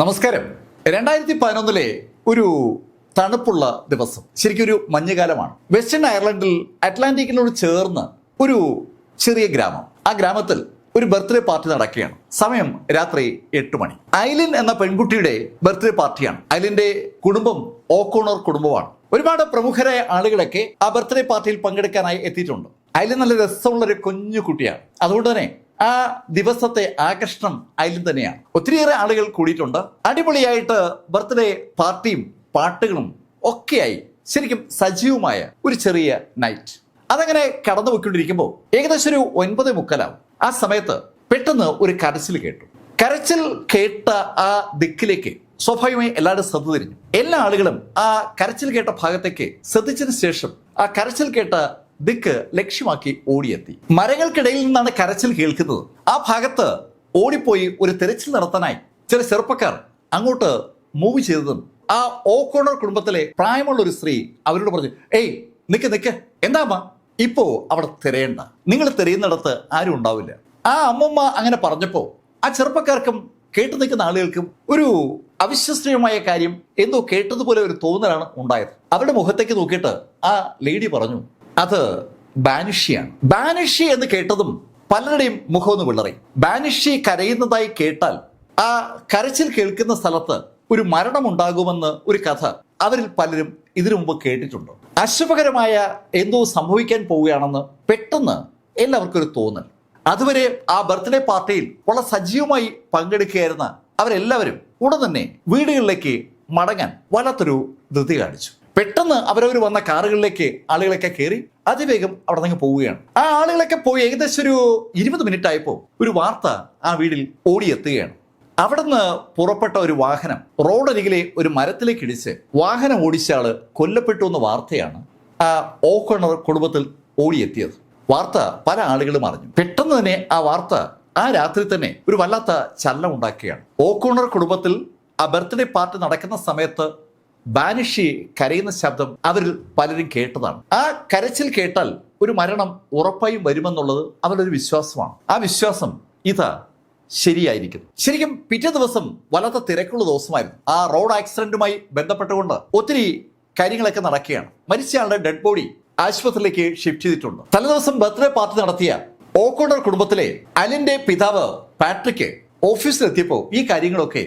നമസ്കാരം. രണ്ടായിരത്തി പതിനൊന്നിലെ ഒരു തണുപ്പുള്ള ദിവസം ശരിക്കും ഒരു മഞ്ഞുകാലമാണ്. വെസ്റ്റേൺ അയർലൻഡിൽ അറ്റ്ലാന്റിക്കിനോട് ചേർന്ന് ഒരു ചെറിയ ഗ്രാമം. ആ ഗ്രാമത്തിൽ ഒരു ബർത്ത്ഡേ പാർട്ടി നടക്കുകയാണ്. സമയം രാത്രി എട്ട് മണി. ഐലിൻ എന്ന പെൺകുട്ടിയുടെ ബർത്ത്ഡേ പാർട്ടിയാണ്. ഐലിന്റെ കുടുംബം ഓക്കോണർ കുടുംബമാണ്. ഒരുപാട് പ്രമുഖരായ ആളുകളൊക്കെ ആ ബർത്ത്ഡേ പാർട്ടിയിൽ പങ്കെടുക്കാനായി എത്തിയിട്ടുണ്ട്. ഐലിൻ നല്ല രസമുള്ള ഒരു കുഞ്ഞു കുട്ടിയാണ് അതുകൊണ്ട് തന്നെ ആ ദിവസത്തെ ആകർഷണം അതിലും തന്നെയാണ്. ഒത്തിരിയേറെ ആളുകൾ കൂടിയിട്ടുണ്ട്. അടിപൊളിയായിട്ട് ബർത്ത്ഡേ പാർട്ടിയും പാട്ടുകളും ഒക്കെയായി ശരിക്കും സജീവമായ ഒരു ചെറിയ നൈറ്റ് അതങ്ങനെ കടന്നു പോയിക്കൊണ്ടിരിക്കുമ്പോൾ ഏകദേശം ഒരു ഒൻപത് മുക്കലാവും. ആ സമയത്ത് പെട്ടെന്ന് ഒരു കരച്ചിൽ കേട്ടു. കരച്ചിൽ കേട്ട ആ ദിക്കിലേക്ക് സ്വാഭാവികമായി എല്ലാവരും ശ്രദ്ധ തിരിഞ്ഞു. എല്ലാ ആളുകളും ആ കരച്ചിൽ കേട്ട ഭാഗത്തേക്ക് ശ്രദ്ധിച്ചതിന് ശേഷം ആ കരച്ചിൽ കേട്ട ദിക്ക് ലക്ഷ്യമാക്കി ഓടിയെത്തി. മരങ്ങൾക്കിടയിൽ നിന്നാണ് കരച്ചിൽ കേൾക്കുന്നത്. ആ ഭാഗത്ത് ഓടിപ്പോയി ഒരു തെരച്ചിൽ നടത്താനായി ചില ചെറുപ്പക്കാർ അങ്ങോട്ട് മൂവ് ചെയ്തതും ആ ഓക്കോണർ കുടുംബത്തിലെ പ്രായമുള്ള ഒരു സ്ത്രീ അവരോട് പറഞ്ഞു ഏയ് നിക്ക് നിക്ക് എന്താ അമ്മ? ഇപ്പോ അവിടെ തിരയണ്ട. നിങ്ങൾ തിരയുന്നിടത്ത് ആരും ഉണ്ടാവില്ല. ആ അമ്മമ്മ അങ്ങനെ പറഞ്ഞപ്പോ ആ ചെറുപ്പക്കാർക്കും കേട്ടു നിൽക്കുന്ന ആളുകൾക്കും ഒരു അവിശ്വസനീയമായ കാര്യം എന്തോ കേട്ടതുപോലെ ഒരു തോന്നലാണ് ഉണ്ടായത്. അവരുടെ മുഖത്തേക്ക് നോക്കിയിട്ട് ആ ലേഡി പറഞ്ഞു അത് ബാനുഷിയാണ്. ബാനുഷി എന്ന് കേട്ടതും പലരുടെയും മുഖം ഒന്ന് വിളറി. ബാനുഷി കരയുന്നതായി കേട്ടാൽ ആ കരച്ചിൽ കേൾക്കുന്ന സ്ഥലത്ത് ഒരു മരണമുണ്ടാകുമെന്ന് ഒരു കഥ അവരിൽ പലരും ഇതിനു മുമ്പ് കേട്ടിട്ടുണ്ട്. അശുഭകരമായ എന്തോ സംഭവിക്കാൻ പോവുകയാണെന്ന് പെട്ടെന്ന് എല്ലാവർക്കും ഒരു തോന്നൽ. അതുവരെ ആ ബർത്ത്ഡേ പാർട്ടിയിൽ വളരെ സജീവമായി പങ്കെടുക്കുകയായിരുന്ന അവരെല്ലാവരും ഉടൻ തന്നെ വീടുകളിലേക്ക് മടങ്ങാൻ വല്ലാത്തൊരു ധൃതി കാണിച്ചു. പെട്ടെന്ന് അവരവർ വന്ന കാറുകളിലേക്ക് ആളുകളൊക്കെ കയറി അതിവേഗം അവിടെ നിന്ന് പോവുകയാണ്. ആ ആളുകളൊക്കെ പോയി ഏകദേശം ഒരു ഇരുപത് മിനിറ്റ് ആയപ്പോൾ ഒരു വാർത്ത ആ വീടിൽ ഓടിയെത്തുകയാണ്. അവിടുന്ന് പുറപ്പെട്ട ഒരു വാഹനം റോഡരികിലെ ഒരു മരത്തിലേക്ക് ഇടിച്ച് വാഹനം ഓടിച്ച ആൾ കൊല്ലപ്പെട്ടു എന്ന വാർത്തയാണ് ആ ഓക്കണർ കുടുംബത്തിൽ ഓടിയെത്തിയത്. വാർത്ത പല ആളുകളും അറിഞ്ഞു. പെട്ടെന്ന് തന്നെ ആ വാർത്ത ആ രാത്രി തന്നെ ഒരു വല്ലാത്ത ചലനം ഉണ്ടാക്കുകയാണ്. ഓക്കോണർ കുടുംബത്തിൽ ആ ബർത്ത്ഡേ പാർട്ടി നടക്കുന്ന സമയത്ത് ബാനിഷി കരയുന്ന ശബ്ദം അവരിൽ പലരും കേട്ടതാണ്. ആ കരച്ചിൽ കേട്ടാൽ ഒരു മരണം ഉറപ്പായും വരുമെന്നുള്ളത് അവരുടെ ഒരു വിശ്വാസമാണ്. ആ വിശ്വാസം ഇതാ ശരിയായിരിക്കുന്നു ശരിക്കും പിറ്റേ ദിവസം വല്ലാത്ത തിരക്കുള്ള ദിവസമായിരുന്നു. ആ റോഡ് ആക്സിഡന്റുമായി ബന്ധപ്പെട്ടുകൊണ്ട് ഒത്തിരി കാര്യങ്ങളൊക്കെ നടക്കുകയാണ്. മരിച്ചയാളുടെ ഡെഡ് ബോഡി ആശുപത്രിയിലേക്ക് ഷിഫ്റ്റ് ചെയ്തിട്ടുണ്ട്. തലേദിവസം ബർത്ത്ഡേ പാർട്ടി നടത്തിയ ഓക്കോണർ കുടുംബത്തിലെ അലിന്റെ പിതാവ് പാട്രിക്ക് ഓഫീസിലെത്തിയപ്പോൾ ഈ കാര്യങ്ങളൊക്കെ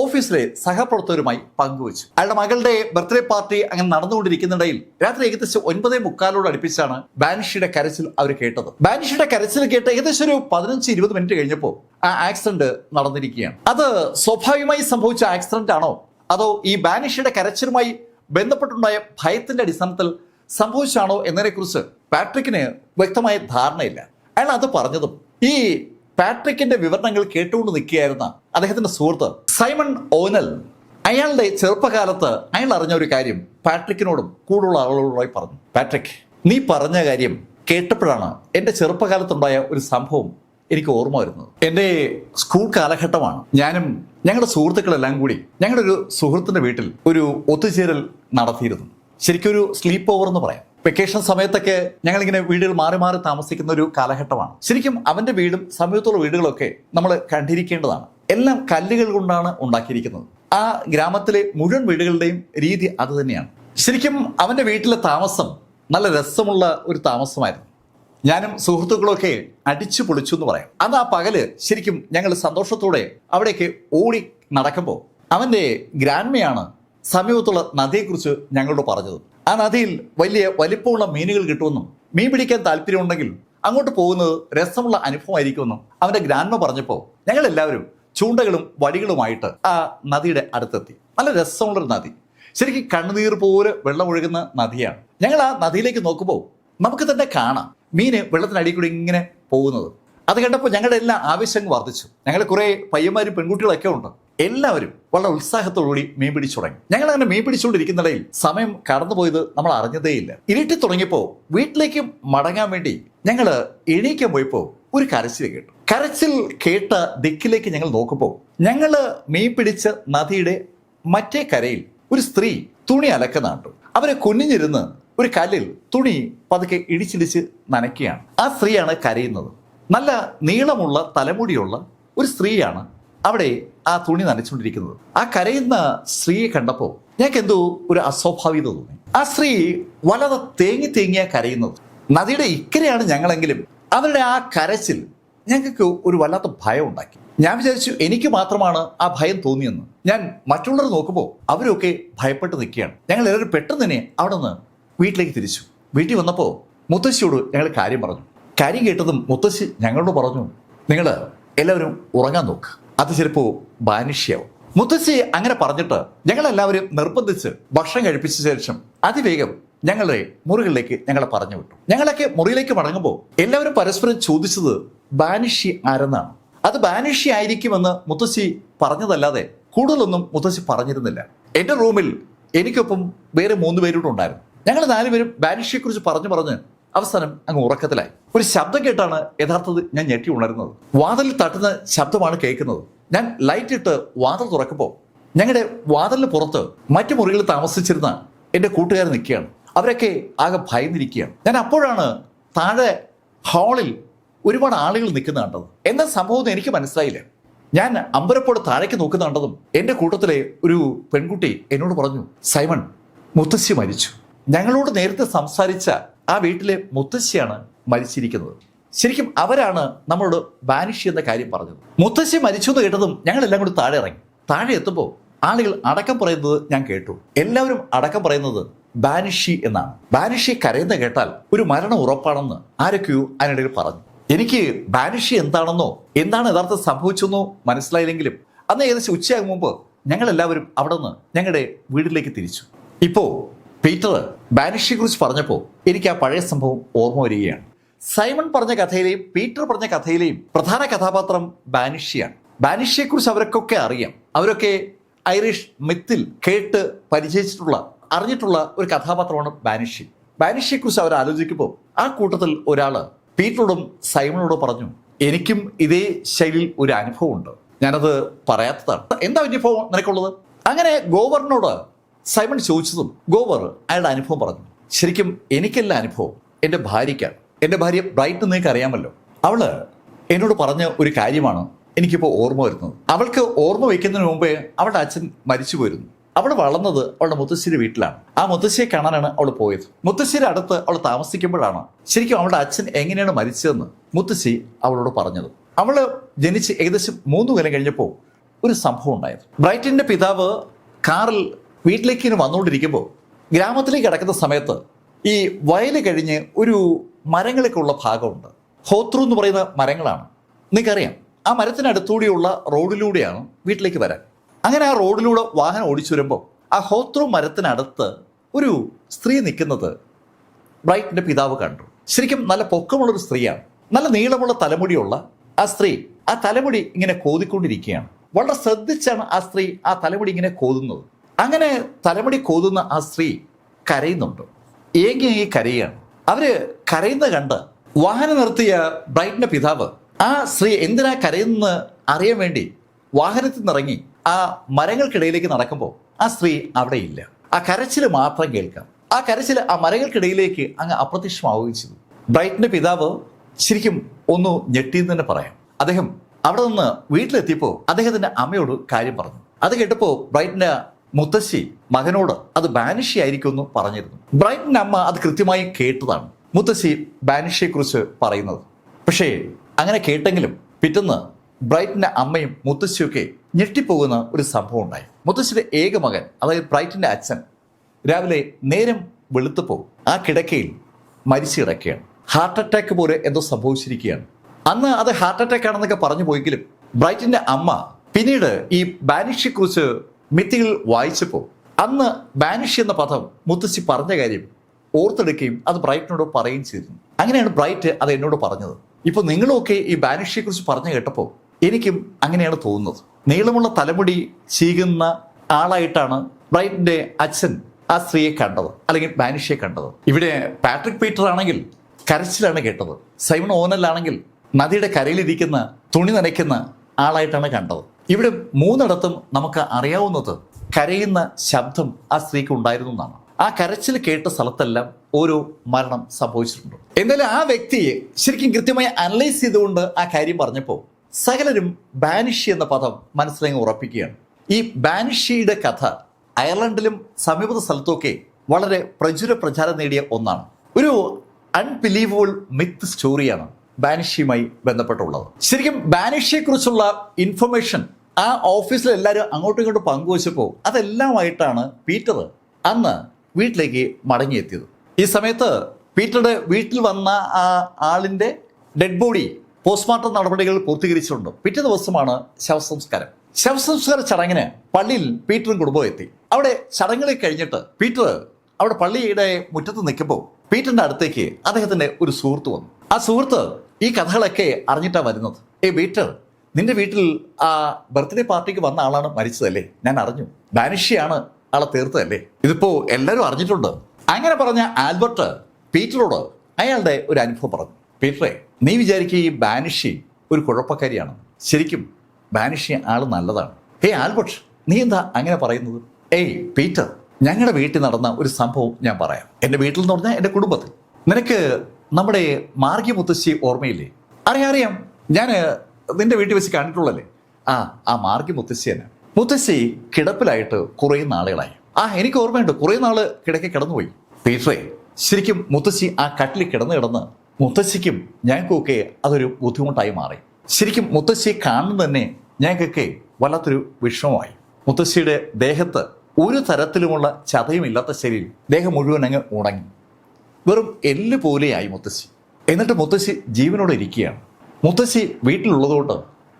ഓഫീസിലെ സഹപ്രവർത്തകരുമായി പങ്കുവച്ചു. അയാളുടെ മകളുടെ ബർത്ത്ഡേ പാർട്ടി അങ്ങനെ നടന്നുകൊണ്ടിരിക്കുന്നിടയിൽ രാത്രി ഏകദേശം ഒൻപതേ മുക്കാലോട് അടുപ്പിച്ചാണ് ബാനിഷിയുടെ കരച്ചിൽ അവർ കേട്ടത്. ബാനിഷിയുടെ കരച്ചിൽ കേട്ട് ഏകദേശം ഒരു പതിനഞ്ച് ഇരുപത് മിനിറ്റ് കഴിഞ്ഞപ്പോൾ ആ ആക്സിഡന്റ് നടന്നിരിക്കുകയാണ്. അത് സ്വാഭാവികമായി സംഭവിച്ച ആക്സിഡന്റ് ആണോ? അതോ ഈ ബാനിഷിയുടെ കരച്ചിലുമായി ബന്ധപ്പെട്ടുണ്ടായ ഭയത്തിന്റെ അടിസ്ഥാനത്തിൽ സംഭവിച്ചാണോ എന്നതിനെക്കുറിച്ച് പാട്രിക്കിന് വ്യക്തമായ ധാരണയില്ല. അയാൾ അത് പറഞ്ഞതും ഈ പാട്രിക്കിന്റെ വിവരണങ്ങൾ കേട്ടുകൊണ്ട് നിൽക്കുകയായിരുന്ന അദ്ദേഹത്തിന്റെ സുഹൃത്ത് സൈമൺ ഓനൽ അയാളുടെ ചെറുപ്പകാലത്ത് അയാൾ അറിഞ്ഞ ഒരു കാര്യം പാട്രിക്കിനോടും കൂടുള്ള ആളുകളോടായി പറഞ്ഞു. പാട്രിക് നീ പറഞ്ഞ കാര്യം കേട്ടപ്പോഴാണ് എന്റെ ചെറുപ്പകാലത്തുണ്ടായ ഒരു സംഭവം എനിക്ക് ഓർമ്മ വരുന്നത്. എന്റെ സ്കൂൾ കാലഘട്ടമാണ്. ഞാനും ഞങ്ങളുടെ സുഹൃത്തുക്കളെല്ലാം കൂടി ഞങ്ങളുടെ ഒരു സുഹൃത്തിന്റെ വീട്ടിൽ ഒരു ഒത്തുചേരൽ നടത്തിയിരുന്നു. ശരിക്കും ഒരു സ്ലീപ്പ് ഓവർ എന്ന് പറയാം. വെക്കേഷൻ സമയത്തൊക്കെ ഞങ്ങളിങ്ങനെ വീടുകൾ മാറി മാറി താമസിക്കുന്ന ഒരു കാലഘട്ടമാണ്. ശരിക്കും അവന്റെ വീടും സമീപത്തുള്ള വീടുകളൊക്കെ നമ്മൾ കണ്ടിരിക്കേണ്ടതാണ്. എല്ലാം കല്ലുകൾ കൊണ്ടാണ് ഉണ്ടാക്കിയിരിക്കുന്നത്. ആ ഗ്രാമത്തിലെ മുഴുവൻ വീടുകളുടെയും രീതി അത് തന്നെയാണ്. ശരിക്കും അവന്റെ വീട്ടിലെ താമസം നല്ല രസമുള്ള ഒരു താമസമായിരുന്നു. ഞാനും സുഹൃത്തുക്കളൊക്കെ അടിച്ചു പൊളിച്ചു എന്ന് പറയാം. അന്ന് ആ പകൽ ശരിക്കും ഞങ്ങൾ സന്തോഷത്തോടെ അവിടേക്ക് ഓടി നടക്കുമ്പോൾ അവന്റെ ഗ്രാൻമയാണ് സമീപത്തുള്ള നദിയെക്കുറിച്ച് ഞങ്ങളോട് പറഞ്ഞത്. ആ നദിയിൽ വലിയ വലിപ്പമുള്ള മീനുകൾ കിട്ടുമെന്നും മീൻ പിടിക്കാൻ താല്പര്യമുണ്ടെങ്കിൽ അങ്ങോട്ട് പോകുന്നത് രസമുള്ള അനുഭവമായിരിക്കുമെന്നും അവന്റെ ഗ്രാൻമ പറഞ്ഞപ്പോൾ ഞങ്ങൾ എല്ലാവരും ചൂണ്ടകളും വടികളുമായിട്ട് ആ നദിയുടെ അടുത്തെത്തി. നല്ല രസമുള്ളൊരു നദി. ശരിക്കും കണ്ണുനീർ പോലെ വെള്ളമൊഴുകുന്ന നദിയാണ്. ഞങ്ങൾ ആ നദിയിലേക്ക് നോക്കുമ്പോൾ നമുക്ക് തന്നെ കാണാം. മീന് വെള്ളത്തിനടിയിൽ കൂടി ഇങ്ങനെ പോകുന്നത്. അത് കണ്ടപ്പോൾ ഞങ്ങളുടെ എല്ലാ ആവശ്യങ്ങൾ വർദ്ധിച്ചു. ഞങ്ങൾ കുറെ പയ്യന്മാരും പെൺകുട്ടികളൊക്കെ ഉണ്ട്. എല്ലാവരും വളരെ ഉത്സാഹത്തോടുകൂടി മീൻ പിടിച്ചു തുടങ്ങി. ഞങ്ങൾ അങ്ങനെ മീൻ പിടിച്ചുകൊണ്ടിരിക്കുന്നിടയിൽ സമയം കടന്നുപോയത് നമ്മൾ അറിഞ്ഞതേയില്ല ഇരുട്ടി തുടങ്ങിയപ്പോൾ വീട്ടിലേക്ക് മടങ്ങാൻ വേണ്ടി ഞങ്ങൾ എണീക്കാൻ പോയപ്പോൾ ഒരു കരച്ചിൽ കേട്ടു. കരച്ചിൽ കേട്ട ദിക്കിലേക്ക് ഞങ്ങൾ നോക്കുമ്പോൾ ഞങ്ങൾ മീൻ പിടിച്ച നദിയുടെ മറ്റേ കരയിൽ ഒരു സ്ത്രീ തുണി അലക്കുന്നുണ്ട് അവരെ കുനിഞ്ഞിരുന്ന് ഒരു കല്ലിൽ തുണി പതുക്കെ ഇടിച്ചിടിച്ച് നനയ്ക്കുകയാണ്. ആ സ്ത്രീയാണ് കരയുന്നത്. നല്ല നീളമുള്ള തലമുടിയുള്ള ഒരു സ്ത്രീയാണ് അവിടെ ആ തുണി നനച്ചുകൊണ്ടിരിക്കുന്നത്. ആ കരയുന്ന സ്ത്രീയെ കണ്ടപ്പോൾ ഞങ്ങൾക്ക് എന്തോ ഒരു അസ്വാഭാവികത തോന്നി. ആ സ്ത്രീ വളരെ തേങ്ങി തേങ്ങിയാ കരയുന്നത്. നദിയുടെ ഇക്കരെയാണ് ഞങ്ങളെങ്കിലും അവരുടെ ആ കരച്ചിൽ ഞങ്ങൾക്ക് ഒരു വല്ലാത്ത ഭയം ഉണ്ടാക്കി. ഞാൻ വിചാരിച്ചു എനിക്ക് മാത്രമാണ് ആ ഭയം തോന്നിയെന്ന്. ഞാൻ മറ്റുള്ളവർ നോക്കുമ്പോൾ അവരൊക്കെ ഭയപ്പെട്ട് നിൽക്കുകയാണ്. ഞങ്ങൾ എല്ലാവരും പെട്ടെന്ന് തന്നെ അവിടെ നിന്ന് വീട്ടിലേക്ക് തിരിച്ചു. വീട്ടിൽ വന്നപ്പോൾ മുത്തശ്ശിയോട് ഞങ്ങൾ കാര്യം പറഞ്ഞു. കാര്യം കേട്ടതും മുത്തശ്ശി ഞങ്ങളോട് പറഞ്ഞു നിങ്ങൾ എല്ലാവരും ഉറങ്ങാൻ നോക്ക്. അത് ചിലപ്പോൾ ബാനിഷ്യാവും. മുത്തശ്ശി അങ്ങനെ പറഞ്ഞിട്ട് ഞങ്ങളെല്ലാവരും നിർബന്ധിച്ച് ഭക്ഷണം കഴിപ്പിച്ച ശേഷം അതിവേഗം ഞങ്ങളെ മുറികളിലേക്ക് ഞങ്ങളെ പറഞ്ഞു വിട്ടു. ഞങ്ങളൊക്കെ മുറിയിലേക്ക് മടങ്ങുമ്പോൾ എല്ലാവരും പരസ്പരം ചോദിച്ചത് ബാനിഷി ആരെന്നാണ്. അത് ബാനിഷി ആയിരിക്കുമെന്ന് മുത്തശ്ശി പറഞ്ഞതല്ലാതെ കൂടുതലൊന്നും മുത്തശ്ശി പറഞ്ഞിരുന്നില്ല. എന്റെ റൂമിൽ എനിക്കൊപ്പം വേറെ മൂന്ന് പേരൂടെ ഉണ്ടായിരുന്നു. ഞങ്ങൾ നാലുപേരും ബാനിഷിയെക്കുറിച്ച് പറഞ്ഞു പറഞ്ഞ് അവസാനം അങ്ങ് ഉറക്കത്തിലായി. ഒരു ശബ്ദം കേട്ടാണ് യഥാർത്ഥത്തിൽ ഞാൻ ഞെട്ടി ഉണരുന്നത്. വാതിലിൽ തട്ടുന്ന ശബ്ദമാണ് കേൾക്കുന്നത്. ഞാൻ ലൈറ്റ് ഇട്ട് വാതിൽ തുറക്കുമ്പോൾ ഞങ്ങളുടെ വാതിലിന് പുറത്ത് മറ്റു മുറികളിൽ താമസിച്ചിരുന്ന എന്റെ കൂട്ടുകാർ നിൽക്കുകയാണ്. അവരൊക്കെ ആകെ ഭയന്നിരിക്കുകയാണ്. ഞാൻ അപ്പോഴാണ് താഴെ ഹാളിൽ ഒരുപാട് ആളുകൾ നിൽക്കുന്ന കണ്ടത്. എന്താ സംഭവം എനിക്ക് മനസ്സിലായില്ല. ഞാൻ അമ്പരപ്പോട് താഴേക്ക് നോക്കുന്ന കണ്ടതും എന്റെ കൂട്ടത്തിലെ ഒരു പെൺകുട്ടി എന്നോട് പറഞ്ഞു സൈമൺ മുത്തശ്ശി മരിച്ചു. ഞങ്ങളോട് നേരത്തെ സംസാരിച്ച ആ വീട്ടിലെ മുത്തശ്ശിയാണ് മരിച്ചിരിക്കുന്നത്. ശരിക്കും അവരാണ് നമ്മളോട് ബാനിഷി എന്ന കാര്യം പറഞ്ഞത്. മുത്തശ്ശി മരിച്ചു എന്ന് കേട്ടതും ഞങ്ങളെല്ലാം കൂടി താഴെ ഇറങ്ങി. താഴെ എത്തുമ്പോൾ ആളുകൾ അടക്കം പറയുന്നത് ഞാൻ കേട്ടു. എല്ലാവരും അടക്കം പറയുന്നത് ബാനിഷി എന്നാണ്. ബാനിഷി കരയുന്ന കേട്ടാൽ ഒരു മരണം ഉറപ്പാണെന്ന് ആരൊക്കെയോ അതിനിടയിൽ പറഞ്ഞു. എനിക്ക് ബാനിഷി എന്താണെന്നോ എന്താണ് യഥാർത്ഥം സംഭവിച്ചെന്നോ മനസ്സിലായില്ലെങ്കിലും അന്ന് ഏകദേശം ഉച്ചയാകും മുമ്പ് ഞങ്ങളെല്ലാവരും അവിടെ നിന്ന് ഞങ്ങളുടെ വീട്ടിലേക്ക് തിരിച്ചു. ഇപ്പോ പീറ്റർ ബാനിഷെ കുറിച്ച് പറഞ്ഞപ്പോൾ എനിക്ക് ആ പഴയ സംഭവം ഓർമ്മ വരികയാണ്. സൈമൺ പറഞ്ഞ കഥയിലെയും പീറ്റർ പറഞ്ഞ കഥയിലെയും പ്രധാന കഥാപാത്രം ബാനിഷിയാണ് ബാനിഷിയെ കുറിച്ച് അവർക്കൊക്കെ അറിയാം. അവരൊക്കെ ഐറിഷ് മിത്തിൽ കേട്ട് പരിചയിച്ചിട്ടുള്ള അറിഞ്ഞിട്ടുള്ള ഒരു കഥാപാത്രമാണ് ബാനിഷി ബാനിഷിയെ കുറിച്ച് അവർ ആലോചിക്കുമ്പോൾ ആ കൂട്ടത്തിൽ ഒരാൾ പീറ്ററോടും സൈമണോടും പറഞ്ഞു എനിക്കും ഇതേ ശൈലിയിൽ ഒരു അനുഭവമുണ്ട്. ഞാനത് പറയാത്തതാണ്. എന്താ അനുഭവം നിനക്കുള്ളത്? അങ്ങനെ ഗോവറിനോട് സൈമൺ ചോദിച്ചതും ഗോവർ അയാളുടെ അനുഭവം പറഞ്ഞു. ശരിക്കും എനിക്കല്ല അനുഭവം എന്റെ ഭാര്യയ്ക്കാണ്. എന്റെ ഭാര്യ ബ്രൈറ്റ് നിങ്ങൾക്ക് അറിയാമല്ലോ. അവൾ എന്നോട് പറഞ്ഞ ഒരു കാര്യമാണ് എനിക്കിപ്പോൾ ഓർമ്മ വരുന്നത്. അവൾക്ക് ഓർമ്മ വയ്ക്കുന്നതിന് മുമ്പേ അവളുടെ അച്ഛൻ മരിച്ചു പോയിരുന്നു. അവൾ വളർന്നത് അവളുടെ മുത്തശ്ശിയുടെ വീട്ടിലാണ്. ആ മുത്തശ്ശിയെ കാണാനാണ് അവൾ പോയത്. മുത്തശ്ശിയുടെ അടുത്ത് അവൾ താമസിക്കുമ്പോഴാണ് ശരിക്കും അവളുടെ അച്ഛൻ എങ്ങനെയാണ് മരിച്ചതെന്ന് മുത്തശ്ശി അവളോട് പറഞ്ഞത്. അവൾ ജനിച്ച് ഏകദേശം മൂന്ന് കൊല്ലം കഴിഞ്ഞപ്പോൾ ഒരു സംഭവം ഉണ്ടായത്. ബ്രൈറ്റിന്റെ പിതാവ് കാറിൽ വീട്ടിലേക്ക് ഇങ്ങനെ വന്നുകൊണ്ടിരിക്കുമ്പോൾ ഗ്രാമത്തിലേക്ക് കിടക്കുന്ന സമയത്ത് ഈ വയൽ കഴിഞ്ഞ് ഒരു മരങ്ങളൊക്കെ ഉള്ള ഭാഗമുണ്ട്. ഹോത്രു എന്ന് പറയുന്ന മരങ്ങളാണ്. നിങ്ങൾക്കറിയാം ആ മരത്തിനടുത്തൂടെയുള്ള റോഡിലൂടെയാണ് വീട്ടിലേക്ക് വരാൻ. അങ്ങനെ ആ റോഡിലൂടെ വാഹനം ഓടിച്ചു വരുമ്പോൾ ആ ഹോത്രു മരത്തിനടുത്ത് ഒരു സ്ത്രീ നിൽക്കുന്നത് ബ്രൈറ്റിന്റെ പിതാവ് കണ്ടു. ശരിക്കും നല്ല പൊക്കമുള്ളൊരു സ്ത്രീയാണ്. നല്ല നീളമുള്ള തലമുടിയുള്ള ആ സ്ത്രീ. ആ തലമുടി ഇങ്ങനെ കോതിക്കൊണ്ടിരിക്കുകയാണ്. വളരെ ശ്രദ്ധിച്ചാണ് ആ സ്ത്രീ ആ തലമുടി ഇങ്ങനെ കോതുന്നത്. അങ്ങനെ തലമുടി കോതുന്ന ആ സ്ത്രീ കരയുന്നുണ്ട്. ഏകി കരയാണ് അവർ കരയുന്ന കണ്ട് വാഹനം നിർത്തിയ ബ്രൈറ്റിന്റെ പിതാവ് ആ സ്ത്രീ എന്തിനാ കരയുന്നെന്ന് അറിയാൻ വേണ്ടി വാഹനത്തിൽ നിന്നിറങ്ങി ആ മരങ്ങൾക്കിടയിലേക്ക് നടക്കുമ്പോൾ ആ സ്ത്രീ അവിടെ ഇല്ല ആ കരച്ചിൽ മാത്രം കേൾക്കാം. ആ കരച്ചിൽ ആ മരങ്ങൾക്കിടയിലേക്ക് അങ്ങ് അപ്രത്യക്ഷമാവുകയും ചെയ്തു. ബ്രൈറ്റിന്റെ പിതാവ് ശരിക്കും ഒന്ന് ഞെട്ടിയെന്ന് തന്നെ പറയാം. അദ്ദേഹം അവിടെ നിന്ന് വീട്ടിലെത്തിയപ്പോൾ അദ്ദേഹത്തിന്റെ അമ്മയോട് കാര്യം പറഞ്ഞു. അത് കേട്ടപ്പോൾ ബ്രൈറ്റിന്റെ മുത്തശ്ശി മകനോട് അത് ബാനിഷി ആയിരിക്കും എന്ന് പറഞ്ഞിരുന്നു. ബ്രൈറ്റിന്റെ അമ്മ അത് കൃത്യമായി കേട്ടതാണ്. മുത്തശ്ശി ബാനിഷിയെ കുറിച്ച് പറയുന്നത്. പക്ഷേ അങ്ങനെ കേട്ടെങ്കിലും പിറ്റന്ന് ബ്രൈറ്റിന്റെ അമ്മയും മുത്തശ്ശിയൊക്കെ ഞെട്ടിപ്പോകുന്ന ഒരു സംഭവം ഉണ്ടായി. മുത്തശ്ശിയുടെ ഏക മകൻ അതായത് ബ്രൈറ്റിന്റെ അച്ഛൻ രാവിലെ നേരം വെളുത്തപ്പോൾ ആ കിടക്കയിൽ മരിച്ചു കിടക്കുകയാണ്. ഹാർട്ട് അറ്റാക്ക് പോലെ എന്തോ സംഭവിച്ചിരിക്കുകയാണ്. അന്ന് അത് ഹാർട്ട് അറ്റാക്ക് ആണെന്നൊക്കെ പറഞ്ഞു പോയെങ്കിലും ബ്രൈറ്റിന്റെ അമ്മ പിന്നീട് ഈ ബാനിഷിയെ കുറിച്ച് മിത്തികൾ വായിച്ചപ്പോൾ അന്ന് ബാനിഷ് എന്ന പദം മുത്തശ്ശി പറഞ്ഞ കാര്യം ഓർത്തെടുക്കുകയും അത് ബ്രൈറ്റിനോട് പറയുകയും ചെയ്തിരുന്നു അങ്ങനെയാണ് ബ്രൈറ്റ് അത് എന്നോട് പറഞ്ഞത്. ഇപ്പൊ നിങ്ങളുമൊക്കെ ഈ ബാനിഷിയെ കുറിച്ച് പറഞ്ഞു കേട്ടപ്പോൾ എനിക്കും അങ്ങനെയാണ് തോന്നുന്നത്. നീളമുള്ള തലമുടി ചീകുന്ന ആളായിട്ടാണ് ബ്രൈറ്റിന്റെ അച്ഛൻ ആ സ്ത്രീയെ കണ്ടത് അല്ലെങ്കിൽ ബാനിഷിയെ കണ്ടത്. ഇവിടെ പാട്രിക് പീറ്റർ ആണെങ്കിൽ കരച്ചിലാണ് കേട്ടത്. സൈമൺ ഓനലാണെങ്കിൽ നദിയുടെ കരയിലിരിക്കുന്ന തുണി നനയ്ക്കുന്ന ആളായിട്ടാണ് കണ്ടത്. ഇവിടെ മൂന്നിടത്തും നമുക്ക് അറിയാവുന്നത് കരയുന്ന ശബ്ദം ആ സ്ത്രീക്ക് ഉണ്ടായിരുന്നു എന്നാണ്. ആ കരച്ചിൽ കേട്ട സ്ഥലത്തെല്ലാം ഓരോ മരണം സംഭവിച്ചിട്ടുണ്ട്. എന്നാലും ആ വ്യക്തിയെ ശരിക്കും കൃത്യമായി അനലൈസ് ചെയ്തുകൊണ്ട് ആ കാര്യം പറഞ്ഞപ്പോൾ സകലരും ബാനിഷി എന്ന പദം മനസ്സിലങ്ങ് ഉറപ്പിക്കുകയാണ്. ഈ ബാനിഷിയുടെ കഥ അയർലൻഡിലും സമീപ സ്ഥലത്തുമൊക്കെ വളരെ പ്രചുര പ്രചാരം നേടിയ ഒന്നാണ്. ഒരു അൺബിലീവബിൾ മിത്ത് സ്റ്റോറിയാണ് ബാനിഷിയുമായി ബന്ധപ്പെട്ടുള്ളത്. ശരിക്കും ബാനിഷിയെക്കുറിച്ചുള്ള ഇൻഫർമേഷൻ ആ ഓഫീസിൽ എല്ലാവരും അങ്ങോട്ടും ഇങ്ങോട്ടും പങ്കുവച്ചപ്പോൾ അതെല്ലാമായിട്ടാണ് പീറ്റർ അന്ന് വീട്ടിലേക്ക് മടങ്ങിയെത്തിയത്. ഈ സമയത്ത് പീറ്ററുടെ വീട്ടിൽ വന്ന ആ ആളിന്റെ ഡെഡ് ബോഡി പോസ്റ്റ്മോർട്ടം നടപടികൾ പൂർത്തീകരിച്ചിട്ടുണ്ട്. പിറ്റേ ദിവസമാണ് ശവസംസ്കാരം. ശവസംസ്കാര ചടങ്ങിന് പള്ളിയിൽ പീറ്ററും കുടുംബവും എത്തി അവിടെ ചടങ്ങുകൾ കഴിഞ്ഞിട്ട് പീറ്റർ അവിടെ പള്ളിയുടെ മുറ്റത്ത് നിൽക്കുമ്പോൾ പീറ്ററിന്റെ അടുത്തേക്ക് അദ്ദേഹത്തിന്റെ ഒരു സുഹൃത്ത് വന്നു. ആ സുഹൃത്ത് ഈ കഥകളൊക്കെ അറിഞ്ഞിട്ടാണ് വരുന്നത്. ഏ പീറ്റർ നിന്റെ വീട്ടിൽ ആ ബർത്ത്ഡേ പാർട്ടിക്ക് വന്ന ആളാണ് മരിച്ചതല്ലേ? ഞാൻ അറിഞ്ഞു. ബാനിഷിയാണ് ആളെ തീർത്തതല്ലേ? ഇതിപ്പോ എല്ലാവരും അറിഞ്ഞിട്ടുണ്ട്. അങ്ങനെ പറഞ്ഞ ആൽബർട്ട് പീറ്ററോട് അയാളുടെ ഒരു അനുഭവം പറഞ്ഞു. പീറ്ററെ നീ വിചാരിക്കുക ഈ ബാനിഷി ഒരു കുഴപ്പക്കാരിയാണ്. ശരിക്കും ബാനിഷി ആൾ നല്ലതാണ്. ഹേ ആൽബർട്ട് നീ എന്താ അങ്ങനെ പറയുന്നത്? ഏയ് പീറ്റർ ഞങ്ങളുടെ വീട്ടിൽ നടന്ന ഒരു സംഭവം ഞാൻ പറയാം. എന്റെ വീട്ടിൽ എന്ന് പറഞ്ഞാൽ എന്റെ കുടുംബത്തിൽ. നിനക്ക് നമ്മുടെ മാർഗി മുത്തശ്ശി ഓർമ്മയില്ലേ? അറിയാം അറിയാം. ഞാൻ നിന്റെ വീട്ടിൽ വെച്ച് കണ്ടിട്ടുള്ളല്ലേ? ആ ആ മാർഗി മുത്തശ്ശിയാണ്. മുത്തശ്ശി കിടപ്പിലായിട്ട് കുറേ നാളുകളായി. ആ എനിക്ക് ഓർമ്മയുണ്ട്. കുറേ നാൾ കിടക്കെ കിടന്നുപോയി. പീറ്ററെ ശരിക്കും മുത്തശ്ശി ആ കട്ടിൽ കിടന്നു കിടന്ന് മുത്തശ്ശിക്കും ഞങ്ങൾക്കൊക്കെ അതൊരു ബുദ്ധിമുട്ടായി മാറി. ശരിക്കും മുത്തശ്ശി കാണുന്നത് തന്നെ ഞങ്ങൾക്കൊക്കെ വല്ലാത്തൊരു വിഷമമായി. മുത്തശ്ശിയുടെ ദേഹത്ത് ഒരു തരത്തിലുമുള്ള ചതയുമില്ലാത്ത ശരീരം ദേഹം മുഴുവൻ അങ്ങ് ഉണങ്ങി. വെറും എല്ല് പോലെയായി മുത്തശ്ശി. എന്നിട്ട് മുത്തശ്ശി ജീവനോടെ ഇരിക്കുകയാണ്. മുത്തശ്ശി വീട്ടിലുള്ളതുകൊണ്ട്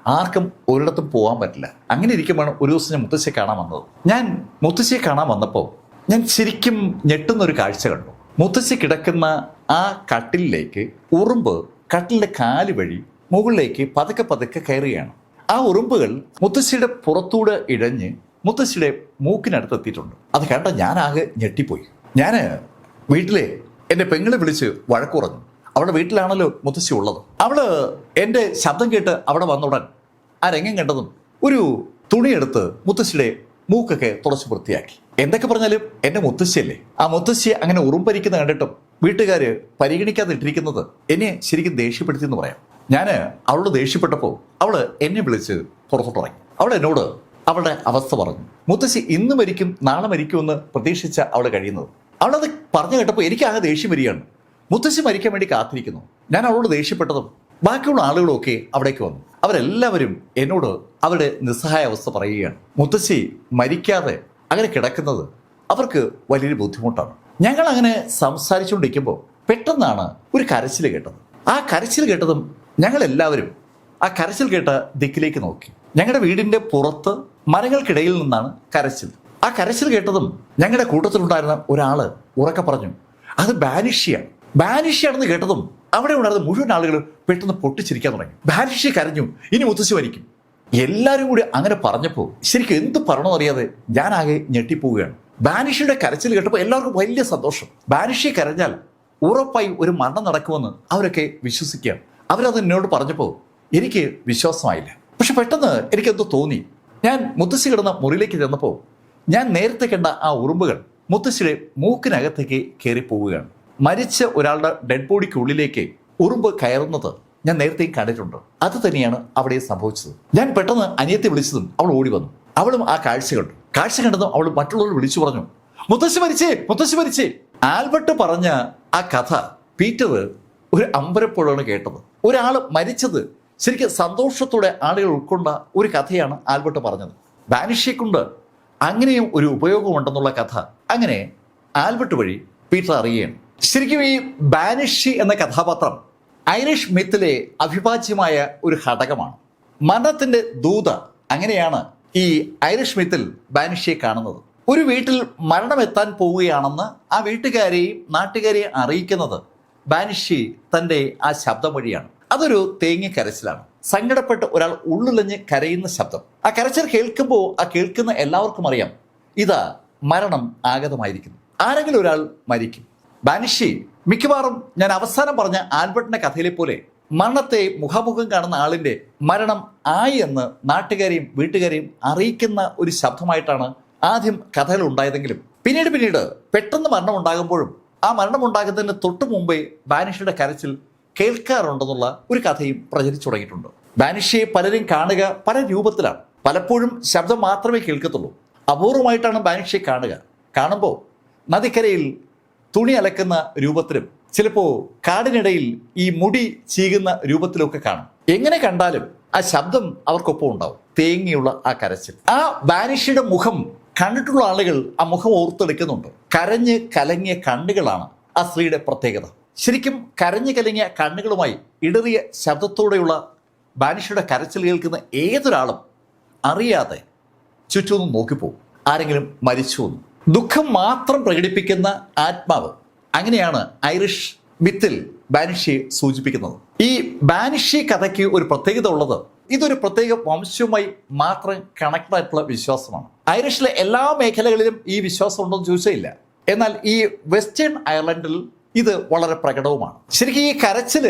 ആർക്കും ഒരിടത്തും പോകാൻ പറ്റില്ല. അങ്ങനെ ഇരിക്കുമ്പോൾ ഒരു ദിവസം ഞാൻ മുത്തശ്ശിയെ കാണാൻ വന്നത്. ഞാൻ മുത്തശ്ശിയെ കാണാൻ വന്നപ്പോൾ ഞാൻ ശരിക്കും ഞെട്ടുന്ന ഒരു കാഴ്ച കണ്ടു. മുത്തശ്ശി കിടക്കുന്ന ആ കട്ടിലിലേക്ക് ഉറുമ്പ് കട്ടിലിന്റെ കാൽ വഴി മുകളിലേക്ക് പതുക്കെ പതുക്കെ കയറുകയാണ്. ആ ഉറുമ്പുകൾ മുത്തശ്ശിയുടെ പുറത്തൂടെ ഇഴഞ്ഞ് മുത്തശ്ശിയുടെ മൂക്കിനടുത്ത് എത്തിയിട്ടുണ്ട്. അത് കണ്ട ഞാൻ ആകെ ഞെട്ടിപ്പോയി. ഞാൻ വീട്ടിലെ എന്റെ പെങ്ങളെ വിളിച്ച് വഴക്കുറഞ്ഞു. അവളുടെ വീട്ടിലാണല്ലോ മുത്തശ്ശി ഉള്ളത്. അവൾ എന്റെ ശബ്ദം കേട്ട് അവിടെ വന്നുടൻ ആ രംഗം കണ്ടതും ഒരു തുണിയെടുത്ത് മുത്തശ്ശിയുടെ മൂക്കൊക്കെ തുടച്ച് വൃത്തിയാക്കി. എന്തൊക്കെ പറഞ്ഞാലും എന്റെ മുത്തശ്ശിയല്ലേ? ആ മുത്തശ്ശിയെ അങ്ങനെ ഉറുമ്പരിക്കുന്ന കണ്ടിട്ടും വീട്ടുകാര് പരിഗണിക്കാതിട്ടിരിക്കുന്നത് എന്നെ ശരിക്കും ദേഷ്യപ്പെടുത്തി എന്ന് പറയാം. ഞാൻ അവളോട് ദേഷ്യപ്പെട്ടപ്പോൾ അവൾ എന്നെ വിളിച്ച് പുറത്തോട്ടിറങ്ങി. അവൾ എന്നോട് അവളുടെ അവസ്ഥ പറഞ്ഞു. മുത്തശ്ശി ഇന്ന് മരിക്കും നാളെ മരിക്കുമെന്ന് പ്രതീക്ഷിച്ച അവൾ കഴിയുന്നത്. അവളത് പറഞ്ഞു കേട്ടപ്പോൾ എനിക്കാകെ ദേഷ്യം വരികയാണ്. മുത്തശ്ശി മരിക്കാൻ വേണ്ടി കാത്തിരിക്കുന്നു. ഞാൻ അവളോട് ദേഷ്യപ്പെട്ടതും ബാക്കിയുള്ള ആളുകളൊക്കെ അവിടേക്ക് വന്നു. അവരെല്ലാവരും എന്നോട് അവരുടെ നിസ്സഹായ അവസ്ഥ പറയുകയാണ്. മുത്തശ്ശി മരിക്കാതെ അങ്ങനെ കിടക്കുന്നത് അവർക്ക് വലിയൊരു ബുദ്ധിമുട്ടാണ്. ഞങ്ങൾ അങ്ങനെ സംസാരിച്ചുകൊണ്ടിരിക്കുമ്പോൾ പെട്ടെന്നാണ് ഒരു കരച്ചിൽ കേട്ടത്. ആ കരച്ചിൽ കേട്ടതും ഞങ്ങളെല്ലാവരും ആ കരച്ചിൽ കേട്ട ദിക്കിലേക്ക് നോക്കി. ഞങ്ങളുടെ വീടിന്റെ പുറത്ത് മരങ്ങൾക്കിടയിൽ നിന്നാണ് കരച്ചിൽ ആ കരച്ചിൽ കേട്ടതും ഞങ്ങളുടെ കൂട്ടത്തിലുണ്ടായിരുന്ന ഒരാൾ ഉറക്കെ പറഞ്ഞു അത് ബാനിഷിയാണ്. ബാനിഷിയാണെന്ന് കേട്ടതും അവിടെ ഉണ്ടായിരുന്ന മുഴുവൻ ആളുകൾ പെട്ടെന്ന് പൊട്ടിച്ചിരിക്കാൻ തുടങ്ങി. ബാനിഷി കരഞ്ഞു. ഇനി മുത്തശ്ശി വരിക്കും എല്ലാവരും കൂടി അങ്ങനെ പറഞ്ഞപ്പോൾ ശരിക്കും എന്ത് പറയണമെന്നറിയാതെ ഞാൻ ആകെ ഞെട്ടിപ്പോവുകയാണ്. ബാനിഷിയുടെ കരച്ചിൽ കേട്ടപ്പോൾ എല്ലാവർക്കും വലിയ സന്തോഷം. ബാനിഷി കരഞ്ഞാൽ ഉറപ്പായി ഒരു മരണം നടക്കുമെന്ന് അവരൊക്കെ വിശ്വസിക്കുകയാണ്. അവരത് എന്നോട് പറഞ്ഞപ്പോൾ എനിക്ക് വിശ്വാസമായില്ല. പക്ഷെ പെട്ടെന്ന് എനിക്കെന്തോ തോന്നി. ഞാൻ മുത്തശ്ശി കിടന്ന മുറിയിലേക്ക് ചെന്നപ്പോൾ ഞാൻ നേരത്തെ കണ്ട ആ ഉറുമ്പുകൾ മുത്തശ്ശിയുടെ മൂക്കിനകത്തേക്ക് കയറി പോവുകയാണ് മരിച്ച ഒരാളുടെ ഡെഡ് ബോഡിക്കുള്ളിലേക്ക് ഉറുമ്പ് കയറുന്നത് ഞാൻ നേരത്തെ കണ്ടിട്ടുണ്ട്. അത് തന്നെയാണ് അവിടെ സംഭവിച്ചത്. ഞാൻ പെട്ടെന്ന് അനിയത്തെ വിളിച്ചതും അവൾ ഓടി വന്നു. അവളും ആ കാഴ്ച കണ്ടു. കാഴ്ച കണ്ടതും അവൾ മറ്റുള്ളവർ വിളിച്ചു പറഞ്ഞു മുത്തശ്ശി മരിച്ചേ മുത്തശ്ശി മരിച്ചേ. ആൽബർട്ട് പറഞ്ഞ ആ കഥ പീറ്റർ ഒരു അമ്പരപ്പോഴാണ് കേട്ടത്. ഒരാൾ മരിച്ചത് ശരിക്കും സന്തോഷത്തോടെ ആളുകൾ ഉൾക്കൊണ്ട ഒരു കഥയാണ് ആൽബർട്ട് പറഞ്ഞത്. ബാനിഷിയെ കൊണ്ട് അങ്ങനെയും ഒരു ഉപയോഗമുണ്ടെന്നുള്ള കഥ. അങ്ങനെ ആൽബർട്ട് വഴി പീറ്റർ അറിയുകയാണ്. ശരിക്കും ഈ ബാനിഷി എന്ന കഥാപാത്രം ഐറിഷ് മിത്തിലെ അവിഭാജ്യമായ ഒരു ഘടകമാണ്. മരണത്തിന്റെ ദൂത അങ്ങനെയാണ് ഈ ഐറിഷ് മിത്തിൽ ബാനിഷിയെ കാണുന്നത്. ഒരു വീട്ടിൽ മരണം എത്താൻ പോവുകയാണെന്ന് ആ വീട്ടുകാരെയും നാട്ടുകാരെയും അറിയിക്കുന്നത് ബാനിഷി തന്റെ ആ ശബ്ദം വഴിയാണ്. അതൊരു തേങ്ങി കരച്ചിലാണ്. സങ്കടപ്പെട്ട് ഒരാൾ ഉള്ളുലഞ്ഞ് കരയുന്ന ശബ്ദം. ആ കരച്ചിൽ കേൾക്കുമ്പോൾ ആ കേൾക്കുന്ന എല്ലാവർക്കും അറിയാം. ഇതാ മരണം ആഗതമായിരിക്കുന്നു. ആരെങ്കിലും ഒരാൾ മരിക്കും. ബാനിഷി മിക്കവാറും ഞാൻ അവസാനം പറഞ്ഞ ആൽബർട്ടിന്റെ കഥയിലെ പോലെ മരണത്തെ മുഖാമുഖം കാണുന്ന ആളിന്റെ മരണം ആയി എന്ന് നാട്ടുകാരെയും വീട്ടുകാരെയും അറിയിക്കുന്ന ഒരു ശബ്ദമായിട്ടാണ് ആദ്യം കഥകൾ ഉണ്ടായതെങ്കിലും. പിന്നീട് പിന്നീട് പെട്ടെന്ന് മരണം ഉണ്ടാകുമ്പോഴും ആ മരണം ഉണ്ടാകുന്നതിന് തൊട്ടു മുമ്പേ ബാനിഷിയുടെ കരച്ചിൽ കേൾക്കാറുണ്ടെന്നുള്ള ഒരു കഥയും പ്രചരിച്ചു തുടങ്ങിയിട്ടുണ്ട്. ബാനിഷിയെ പലരും കാണുക പല രൂപത്തിലാണ്. പലപ്പോഴും ശബ്ദം മാത്രമേ കേൾക്കത്തുള്ളൂ. അപൂർവമായിട്ടാണ് ബാനിഷിയെ കാണുക. കാണുമ്പോൾ നദിക്കരയിൽ തുണി അലക്കുന്ന രൂപത്തിലും ചിലപ്പോൾ കാടിനിടയിൽ ഈ മുടി ചീകുന്ന രൂപത്തിലൊക്കെ കാണും. എങ്ങനെ കണ്ടാലും ആ ശബ്ദം അവർക്കൊപ്പം ഉണ്ടാവും. തേങ്ങിയുള്ള ആ കരച്ചിൽ. ആ ബാനിഷിയുടെ മുഖം കണ്ടിട്ടുള്ള ആളുകൾ ആ മുഖം ഓർത്തെടുക്കുന്നുണ്ട്. കരഞ്ഞ് കലങ്ങിയ കണ്ണുകളാണ് ആ സ്ത്രീയുടെ പ്രത്യേകത. ശരിക്കും കരഞ്ഞു കലങ്ങിയ കണ്ണുകളുമായി ഇടറിയ ശബ്ദത്തോടെയുള്ള ബാനിഷിയുടെ കരച്ചിൽ കേൾക്കുന്ന ഏതൊരാളും അറിയാതെ ചുറ്റുമൊന്നും നോക്കിപ്പോവും ആരെങ്കിലും മരിച്ചു എന്ന് ദുഃഖം മാത്രം പ്രകടിപ്പിക്കുന്ന ആത്മാവ് അങ്ങനെയാണ് ഐറിഷ് മിത്തിൽ ബാനിഷിയെ സൂചിപ്പിക്കുന്നത്. ഈ ബാനിഷി കഥയ്ക്ക് ഒരു പ്രത്യേകത ഉള്ളത് ഇതൊരു പ്രത്യേക വംശവുമായി മാത്രം കണക്ട് ആയിട്ടുള്ള വിശ്വാസമാണ്. ഐറിഷിലെ എല്ലാ മേഖലകളിലും ഈ വിശ്വാസം ഉണ്ടെന്ന് ചോദിച്ചില്ല എന്നാൽ ഈ വെസ്റ്റേൺ അയർലൻഡിൽ ഇത് വളരെ പ്രകടവുമാണ്. ശരിക്കും ഈ കരച്ചിൽ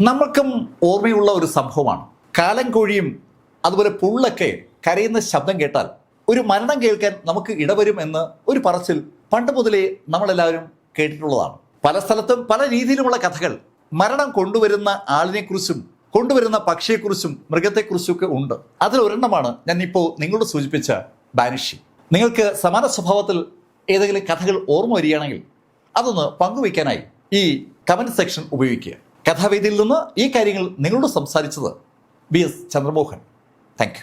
നമ്മൾക്കും ഓർമ്മയുള്ള ഒരു സംഭവമാണ്. കാലം കോഴിയും അതുപോലെ പുള്ളൊക്കെ കരയുന്ന ശബ്ദം കേട്ടാൽ ഒരു മരണം കേൾക്കാൻ നമുക്ക് ഇടവരും എന്ന് ഒരു പറച്ചിൽ പണ്ട് മുതലേ നമ്മളെല്ലാവരും കേട്ടിട്ടുള്ളതാണ്. പല സ്ഥലത്തും പല രീതിയിലുമുള്ള കഥകൾ. മരണം കൊണ്ടുവരുന്ന ആളിനെക്കുറിച്ചും കൊണ്ടുവരുന്ന പക്ഷിയെക്കുറിച്ചും മൃഗത്തെക്കുറിച്ചും ഒക്കെ ഉണ്ട്. അതിൽ ഒരെണ്ണമാണ് ഞാൻ ഇപ്പോൾ നിങ്ങളോട് സൂചിപ്പിച്ച ബാനിഷി. നിങ്ങൾക്ക് സമാന സ്വഭാവത്തിൽ ഏതെങ്കിലും കഥകൾ ഓർമ്മ വരികയാണെങ്കിൽ അതൊന്ന് പങ്കുവയ്ക്കാനായി ഈ കമന്റ് സെക്ഷൻ ഉപയോഗിക്കുക. കഥാവേദിയിൽ നിന്ന് ഈ കാര്യങ്ങൾ നിങ്ങളോട് സംസാരിച്ചത് ബി എസ് ചന്ദ്രമോഹൻ. താങ്ക്